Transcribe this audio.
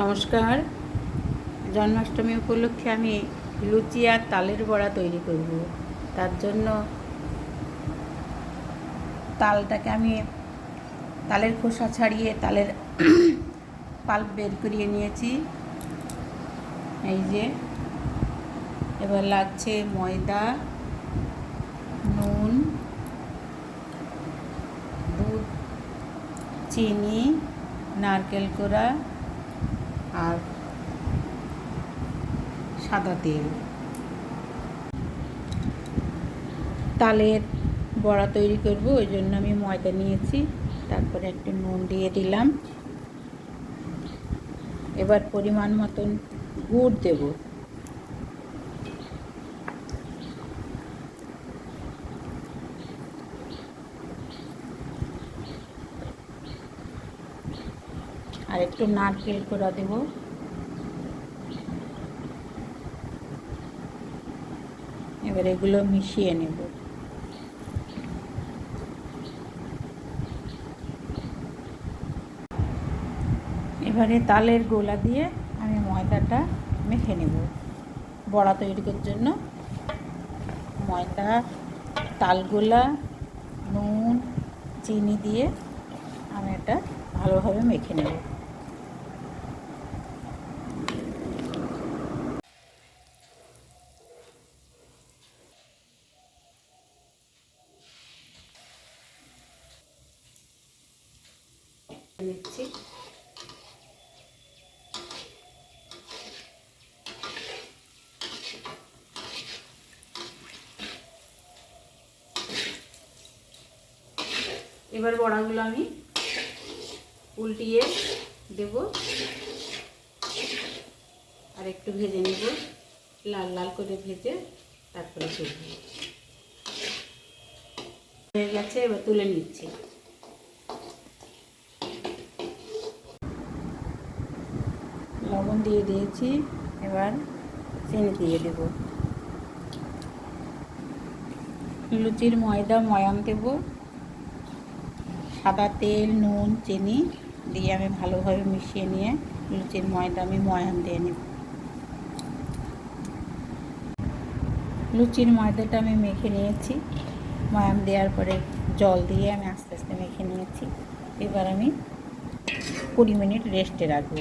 নমস্কার। জন্মাষ্টমী উপলক্ষে আমি লুচি আর তালের বড়া তৈরি করব। তার জন্য তালটাকে আমি তালের খোসা ছাড়িয়ে তালের পাল্প বের করিয়ে নিয়েছি। এই যে, এবার লাগছে ময়দা, নুন, দুধ, চিনি, নারকেল কোড়া আর সাদা তেল। তালের বড়া তৈরি করব, ওই জন্য আমি ময়দা নিয়েছি। তারপরে একটু নুন দিয়ে দিলাম। এবার পরিমাণ মতন গুড় দেব। আর একটু নারকেল কোড়া দেব। এবার এগুলো মিশিয়ে নেব। এবারে তালের গোলা দিয়ে আমি ময়দাটা মেখে নেব বড়া তৈরি করার জন্য। ময়দা তালগোলা নুন, চিনি দিয়ে আমি এটা ভালোভাবে মেখে নেব। নিচ্ছি। এবার বড়াগুলো আমি উল্টিয়ে দেব আর একটু ভেজে নেব। লাল লাল করে ভেজে তারপরে তুলব হয়ে গেছে, এবার তুলে নিচ্ছি। লবণ দিয়ে দিয়েছি, এবার চিনি দিয়ে দেব। লুচির ময়দা ময়াম দেব। সাদা তেল, নুন, চিনি দিয়ে আমি ভালোভাবে মিশিয়ে নিয়ে লুচির ময়দা আমি ময়াম দিয়ে নেব। লুচির ময়দাটা আমি মেখে নিয়েছি। ময়াম দেওয়ার পরে জল দিয়ে আমি আস্তে আস্তে মেখে নিয়েছি। এবার আমি কুড়ি মিনিট রেস্টে রাখব।